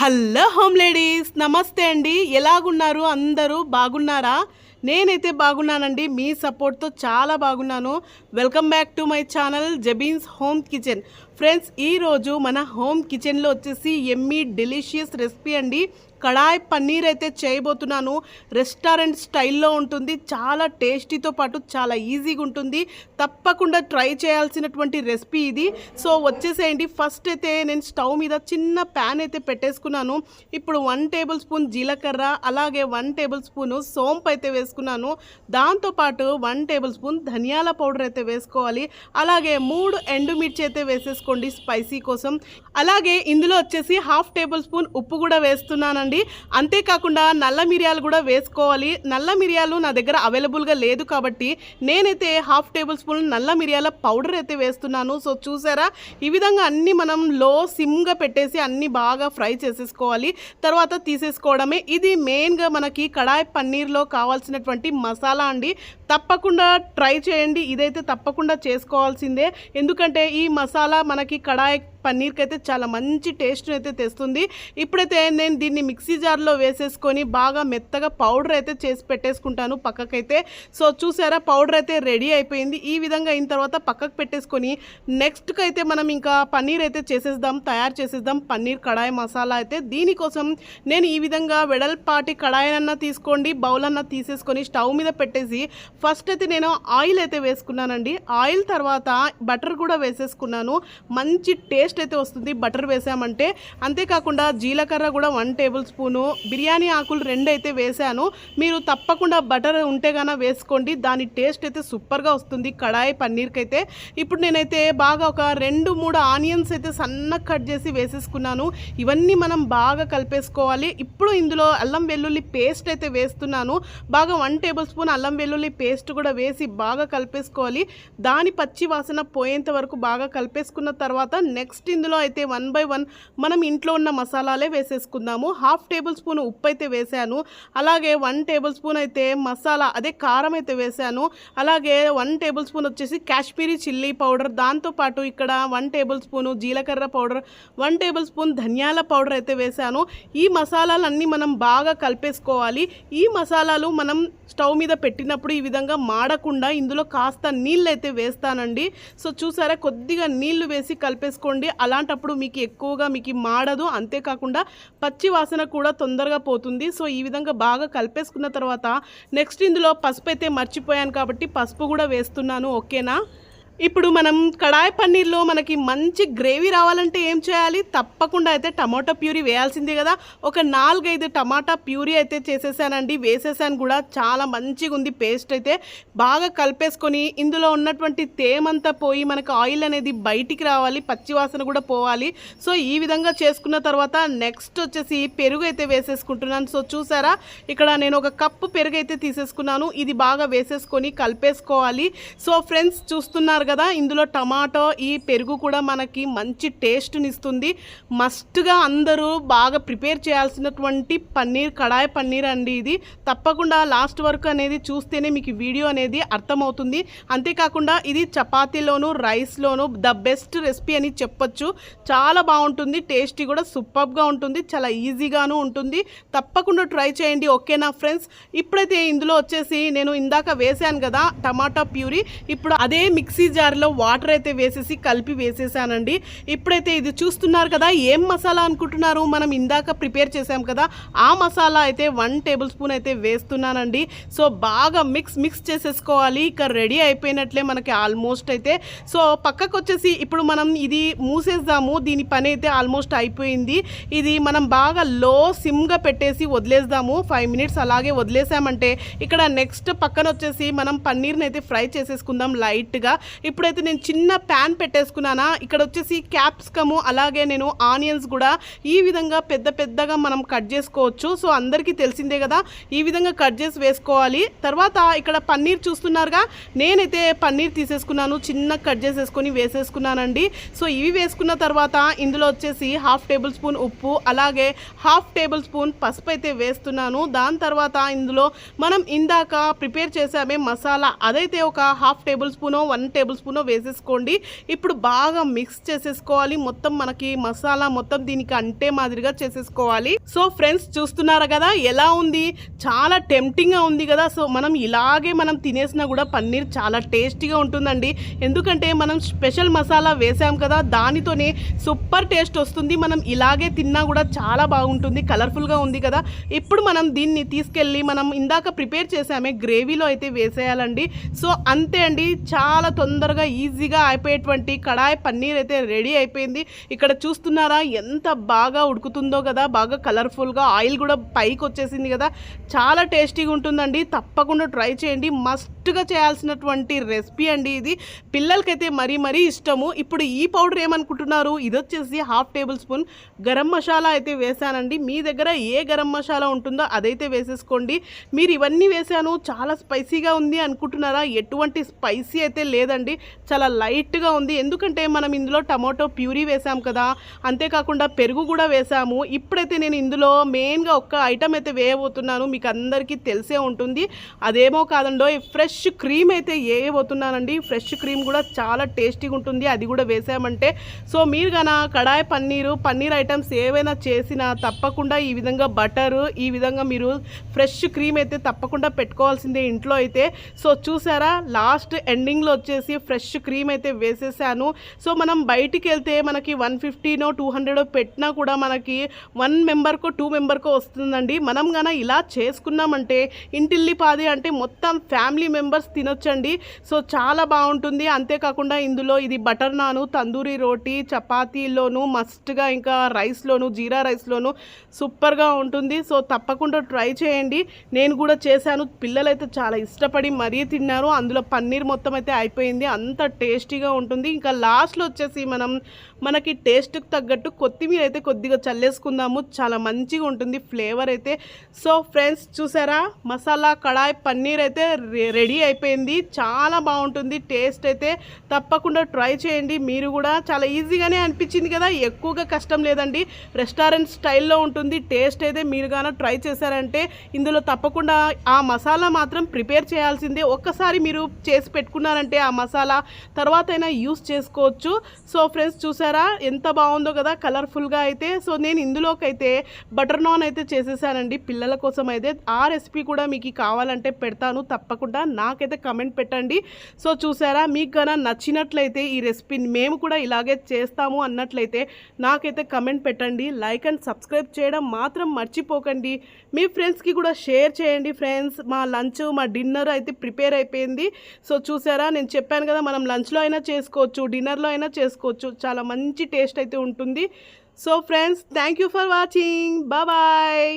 Hello home ladies నమస్తే అండి. ఎలాగున్నారు? అందరూ బాగున్నారా? నేనైతే బాగున్నానండి. మీ సపోర్ట్తో చాలా బాగున్నాను. Welcome back to my channel Jabeen's home kitchen. Friends ఈరోజు మన హోమ్ కిచెన్లో వచ్చేసి ఎమ్మీ డెలిషియస్ రెసిపీ అండి. కడాయి పన్నీర్ అయితే చేయబోతున్నాను. రెస్టారెంట్ స్టైల్లో ఉంటుంది. చాలా టేస్టీతో పాటు చాలా ఈజీగా ఉంటుంది. తప్పకుండా ట్రై చేయాల్సినటువంటి రెసిపీ ఇది. సో వచ్చేసేయండి. ఫస్ట్ అయితే నేను స్టవ్ మీద చిన్న ప్యాన్ అయితే పెట్టేసుకున్నాను. ఇప్పుడు వన్ టేబుల్ స్పూన్ జీలకర్ర అలాగే వన్ టేబుల్ స్పూన్ సోంపు అయితే వేసుకున్నాను. దాంతోపాటు వన్ టేబుల్ స్పూన్ ధనియాల పౌడర్ అయితే వేసుకోవాలి. అలాగే మూడు ఎండుమిర్చి అయితే వేసేసుకోండి స్పైసీ కోసం. అలాగే ఇందులో వచ్చేసి హాఫ్ టేబుల్ స్పూన్ ఉప్పు కూడా వేస్తున్నానండి. అంతేకాకుండా నల్ల మిరియాలు కూడా వేసుకోవాలి. నల్ల మిరియాలు నా దగ్గర అవైలబుల్గా లేదు కాబట్టి నేనైతే హాఫ్ టేబుల్ స్పూన్ నల్ల మిరియాల పౌడర్ అయితే వేస్తున్నాను. సో చూసారా? ఈ విధంగా అన్ని మనం లో సిమ్గా పెట్టేసి అన్ని బాగా ఫ్రై చేసేసుకోవాలి. తర్వాత తీసేసుకోవడమే. ఇది మెయిన్గా మనకి కడాయి పన్నీర్లో కావాల్సిన కావాల్సినటువంటి మసాలా అండి. తప్పకుండా ట్రై చేయండి. ఇదైతే తప్పకుండా చేసుకోవాల్సిందే. ఎందుకంటే ఈ మసాలా మనకి కడాయి పన్నీర్కి అయితే చాలా మంచి టేస్ట్ అయితే తెస్తుంది. ఇప్పుడైతే నేను దీన్ని మిక్సీ జార్లో వేసేసుకొని బాగా మెత్తగా పౌడర్ అయితే చేసి పెట్టేసుకుంటాను పక్కకైతే. సో చూసారా పౌడర్ అయితే రెడీ అయిపోయింది. ఈ విధంగా అయిన తర్వాత పక్కకు పెట్టేసుకొని నెక్స్ట్కి అయితే మనం ఇంకా పన్నీర్ అయితే చేసేద్దాం తయారు చేసేద్దాం. పన్నీర్ కడాయి మసాలా అయితే దీనికోసం నేను ఈ విధంగా వెడల్పాటి కడాయి తీసుకోండి బౌల్ అన్న తీసేసుకొని స్టవ్ మీద పెట్టేసి ఫస్ట్ అయితే నేను ఆయిల్ అయితే వేసుకున్నానండి. ఆయిల్ తర్వాత బటర్ కూడా వేసేసుకున్నాను. మంచి టేస్ట్ టేస్ట్ అయితే వస్తుంది బటర్ వేసామంటే. అంతేకాకుండా జీలకర్ర కూడా వన్ టేబుల్ స్పూను బిర్యానీ ఆకులు రెండు అయితే వేసాను. మీరు తప్పకుండా బటర్ ఉంటే గాన వేసుకోండి దాని టేస్ట్ అయితే సూపర్గా వస్తుంది కడాయి పన్నీర్కి అయితే ఇప్పుడు నేనైతే బాగా ఒక రెండు మూడు ఆనియన్స్ అయితే సన్న కట్ చేసి వేసేసుకున్నాను. ఇవన్నీ మనం బాగా కలిపేసుకోవాలి. ఇప్పుడు ఇందులో అల్లం వెల్లుల్లి పేస్ట్ అయితే వేస్తున్నాను. బాగా వన్ టేబుల్ స్పూన్ అల్లం వెల్లుల్లి పేస్ట్ కూడా వేసి బాగా కలిపేసుకోవాలి. దాని పచ్చి వాసన పోయేంత వరకు బాగా కలిపేసుకున్న తర్వాత నెక్స్ట్ నెక్స్ట్ ఇందులో అయితే వన్ బై వన్ మనం ఇంట్లో ఉన్న మసాలాలే వేసేసుకుందాము. హాఫ్ టేబుల్ స్పూన్ ఉప్పు అయితే వేసాను. అలాగే వన్ టేబుల్ స్పూన్ అయితే మసాలా అదే కారం అయితే వేసాను. అలాగే వన్ టేబుల్ స్పూన్ వచ్చేసి కాశ్మీరీ చిల్లీ పౌడర్. దాంతోపాటు ఇక్కడ వన్ టేబుల్ స్పూన్ జీలకర్ర పౌడర్ వన్ టేబుల్ స్పూన్ ధనియాల పౌడర్ అయితే వేసాను. ఈ మసాలాలన్నీ మనం బాగా కలిపేసుకోవాలి. ఈ మసాలాలు మనం స్టవ్ మీద పెట్టినప్పుడు ఈ విధంగా మాడకుండా ఇందులో కాస్త నీళ్ళు అయితే వేస్తానండి. సో చూసారా కొద్దిగా నీళ్ళు వేసి కలిపేసుకోండి. అలాంటప్పుడు మీకు ఎక్కువగా మీకు మాడదు. అంతేకాకుండా పచ్చి వాసన కూడా తొందరగా పోతుంది. సో ఈ విధంగా బాగా కలిపేసుకున్న తర్వాత నెక్స్ట్ ఇందులో పసుపు అయితే మర్చిపోయాను కాబట్టి పసుపు కూడా వేస్తున్నాను. ఓకేనా? ఇప్పుడు మనం కడాయి పన్నీర్లో మనకి మంచి గ్రేవీ రావాలంటే ఏం చేయాలి? తప్పకుండా అయితే టమాటా ప్యూరీ వేయాల్సిందే కదా. ఒక నాలుగైదు టమాటా ప్యూరీ అయితే చేసేసానండి. వేసేసాను కూడా. చాలా మంచిగా ఉంది పేస్ట్ అయితే. బాగా కలిపేసుకొని ఇందులో ఉన్నటువంటి తేమంతా పోయి మనకు ఆయిల్ అనేది బయటికి రావాలి. పచ్చివాసన కూడా పోవాలి. సో ఈ విధంగా చేసుకున్న తర్వాత నెక్స్ట్ వచ్చేసి పెరుగు అయితే వేసేసుకుంటున్నాను. సో చూసారా? ఇక్కడ నేను ఒక కప్పు పెరుగు అయితే తీసేసుకున్నాను. ఇది బాగా వేసేసుకొని కలిపేసుకోవాలి. సో ఫ్రెండ్స్ చూస్తున్నారు కదా ఇందులో టమాటో ఈ పెరుగు కూడా మనకి మంచి టేస్ట్ని ఇస్తుంది మస్ట్గా అందరూ బాగా ప్రిపేర్ చేయాల్సినటువంటి పన్నీర్ కడాయి పన్నీర్ అండి ఇది. తప్పకుండా లాస్ట్ వరకు అనేది చూస్తేనే మీకు వీడియో అనేది అర్థమవుతుంది. అంతేకాకుండా ఇది చపాతీలోను రైస్లోను ద బెస్ట్ రెసిపీ అని చెప్పొచ్చు. చాలా బాగుంటుంది టేస్టీ కూడా సూపర్గా ఉంటుంది చాలా ఈజీగాను ఉంటుంది. తప్పకుండా ట్రై చేయండి ఓకేనా ఫ్రెండ్స్? ఇప్పుడైతే ఇందులో వచ్చేసి నేను ఇందాక వేసాను కదా టమాటా ప్యూరీ. ఇప్పుడు అదే మిక్సీ జార్లో వాటర్ అయితే వేసేసి కలిపి వేసేసానండి. ఇప్పుడైతే ఇది చూస్తున్నారు కదా ఏం మసాలా అనుకుంటున్నారు? మనం ఇందాక ప్రిపేర్ చేసాం కదా ఆ మసాలా అయితే వన్ టేబుల్ స్పూన్ అయితే వేస్తున్నానండి. సో బాగా మిక్స్ మిక్స్ చేసేసుకోవాలి. ఇక రెడీ అయిపోయినట్లే మనకి ఆల్మోస్ట్ అయితే. సో పక్కకు వచ్చేసి ఇప్పుడు మనం ఇది మూసేద్దాము. దీని పని అయితే ఆల్మోస్ట్ అయిపోయింది. ఇది మనం బాగా లో సిమ్గా పెట్టేసి వదిలేద్దాము. ఫైవ్ మినిట్స్ అలాగే వదిలేసామంటే ఇక్కడ నెక్స్ట్ పక్కన వచ్చేసి మనం పన్నీర్ని అయితే ఫ్రై చేసేసుకుందాం లైట్గా. ఇప్పుడైతే నేను చిన్న ప్యాన్ పెట్టేసుకున్నానా ఇక్కడ వచ్చేసి క్యాప్సికము అలాగే నేను ఆనియన్స్ కూడా ఈ విధంగా పెద్ద పెద్దగా మనం కట్ చేసుకోవచ్చు. సో అందరికీ తెలిసిందే కదా ఈ విధంగా కట్ చేసి వేసుకోవాలి. తర్వాత ఇక్కడ పన్నీర్ చూస్తున్నారుగా నేనైతే పన్నీర్ తీసేసుకున్నాను చిన్న కట్ చేసేసుకొని వేసేసుకున్నానండి. సో ఇవి వేసుకున్న తర్వాత ఇందులో వచ్చేసి హాఫ్ టేబుల్ స్పూన్ ఉప్పు అలాగే హాఫ్ టేబుల్ స్పూన్ పసుపు అయితే వేస్తున్నాను. దాని తర్వాత ఇందులో మనం ఇందాక ప్రిపేర్ చేసామే మసాలా అదైతే ఒక half tablespoon one table tablespoon వేసేసుకోండి. ఇప్పుడు బాగా మిక్స్ చేసేసుకోవాలి. మొత్తం మనకి మసాలా మొత్తం దీనికి అంటే మాదిరిగా చేసేసుకోవాలి. సో ఫ్రెండ్స్ చూస్తున్నారా కదా ఎలా ఉంది? చాలా టెంప్టింగ్గా ఉంది కదా. సో మనం ఇలాగే మనం తినేసినా కూడా పన్నీర్ చాలా టేస్టీగా ఉంటుందండి. ఎందుకంటే మనం స్పెషల్ మసాలా వేసాం కదా దానితోనే సూపర్ టేస్ట్ వస్తుంది. మనం ఇలాగే తిన్నా కూడా చాలా బాగుంటుంది కలర్ఫుల్గా ఉంది కదా. ఇప్పుడు మనం దీన్ని తీసుకెళ్ళి మనం ఇందాక ప్రిపేర్ చేసామే గ్రేవీలో అయితే వేసేయాలండి. సో అంతే అండి. చాలా తొందర తొందరగా ఈజీగా అయిపోయేటువంటి కడాయి పన్నీర్ అయితే రెడీ అయిపోయింది. ఇక్కడ చూస్తున్నారా ఎంత బాగా ఉడుకుతుందో కదా బాగా కలర్ఫుల్గా ఆయిల్ కూడా పైకి వచ్చేసింది కదా. చాలా టేస్టీగా ఉంటుందండి. తప్పకుండా ట్రై చేయండి. మస్ట్గా చేయాల్సినటువంటి రెసిపీ అండి ఇది. పిల్లలకైతే మరీ మరీ ఇష్టము. ఇప్పుడు ఈ పౌడర్ ఏమనుకుంటున్నారు? ఇది వచ్చేసి half tablespoon garam masala అయితే వేసానండి. మీ దగ్గర ఏ గరం మసాలా ఉంటుందో అదైతే వేసేసుకోండి. మీరు ఇవన్నీ వేసాను చాలా స్పైసీగా ఉంది అనుకుంటున్నారా? ఎటువంటి స్పైసీ అయితే లేదండి. చాలా లైట్గా ఉంది. ఎందుకంటే మనం ఇందులో టమాటో ప్యూరీ వేసాం కదా. అంతేకాకుండా పెరుగు కూడా వేసాము ఇప్పుడైతే నేను ఇందులో మెయిన్గా ఒక్క ఐటమ్ అయితే వేయబోతున్నాను. మీకు అందరికీ తెలిసే ఉంటుంది. అదేమో కాదండో ఫ్రెష్ క్రీమ్ అయితే వేయబోతున్నానండి. ఫ్రెష్ క్రీమ్ కూడా చాలా టేస్టీగా ఉంటుంది. అది కూడా వేసామంటే సో మీరు గన కడాయి పన్నీరు పన్నీర్ ఐటమ్స్ ఏవైనా చేసినా తప్పకుండా ఈ విధంగా బటరు ఈ విధంగా మీరు ఫ్రెష్ క్రీమ్ అయితే తప్పకుండా పెట్టుకోవాల్సిందే ఇంట్లో అయితే. సో చూసారా? లాస్ట్ ఎండింగ్లో వచ్చేసి ఫ్రెష్ క్రీమ్ అయితే వేసేసాను. సో మనం బయటికి వెళ్తే మనకి వన్ ఫిఫ్టీనో టూ హండ్రెడో పెట్టినా కూడా మనకి వన్ మెంబర్కో టూ మెంబర్కో వస్తుందండి. మనం గన ఇలా చేసుకున్నామంటే ఇంటిల్లి పాది అంటే మొత్తం ఫ్యామిలీ మెంబర్స్ తినొచ్చండి. సో చాలా బాగుంటుంది. అంతేకాకుండా ఇందులో ఇది బటర్ నాను తందూరి రోటీ చపాతీలోను మస్ట్గా ఇంకా రైస్లోను జీరా రైస్లోను సూపర్గా ఉంటుంది. సో తప్పకుండా ట్రై చేయండి. నేను కూడా చేశాను. పిల్లలైతే చాలా ఇష్టపడి మరీ తిన్నారు. అందులో పన్నీర్ మొత్తం అయితే అయిపోయింది. అంత టేస్టీగా ఉంటుంది. ఇంకా లాస్ట్లో వచ్చేసి మనం మనకి టేస్ట్కి తగ్గట్టు కొత్తిమీర అయితే కొద్దిగా చల్లేసుకుందాము. చాలా మంచిగా ఉంటుంది ఫ్లేవర్ అయితే. సో ఫ్రెండ్స్ చూసారా? మసాలా కడాయి పన్నీర్ అయితే రెడీ అయిపోయింది. చాలా బాగుంటుంది టేస్ట్ అయితే. తప్పకుండా ట్రై చేయండి. మీరు కూడా చాలా ఈజీగానే అనిపించింది కదా? ఎక్కువగా కష్టం లేదండి. రెస్టారెంట్ స్టైల్లో ఉంటుంది. టేస్ట్ అయితే మీరు కానీ ట్రై చేశారంటే ఇందులో తప్పకుండా ఆ మసాలా మాత్రం ప్రిపేర్ చేయాల్సిందే. ఒక్కసారి మీరు చేసి పెట్టుకున్నారంటే ఆ మసాలా తర్వాత అయినా యూస్ చేసుకోవచ్చు. సో ఫ్రెండ్స్ చూసారా? ఎంత బాగుందో కదా కలర్ఫుల్గా అయితే. సో నేను ఇందులోకైతే బటర్ నాన్ అయితే చేసేసానండి. పిల్లల కోసం అయితే ఆ రెసిపీ కూడా మీకు కావాలంటే పెడతాను. తప్పకుండా నాకైతే కమెంట్ పెట్టండి. సో చూసారా? మీకు కన్నా నచ్చినట్లయితే ఈ రెసిపీని మేము కూడా ఇలాగే చేస్తాము అన్నట్లయితే నాకైతే కమెంట్ పెట్టండి. లైక్ అండ్ సబ్స్క్రైబ్ చేయడం మాత్రం మర్చిపోకండి. మీ ఫ్రెండ్స్కి కూడా షేర్ చేయండి ఫ్రెండ్స్. మా లంచ్ మా డిన్నర్ అయితే ప్రిపేర్ అయిపోయింది. సో చూసారా? నేను చెప్పాను కదా మనం లంచ్లో అయినా చేసుకోవచ్చు డిన్నర్లో అయినా చేసుకోవచ్చు. చాలా మంచి టేస్ట్ అయితే ఉంటుంది. So friends thank you for watching. Bye.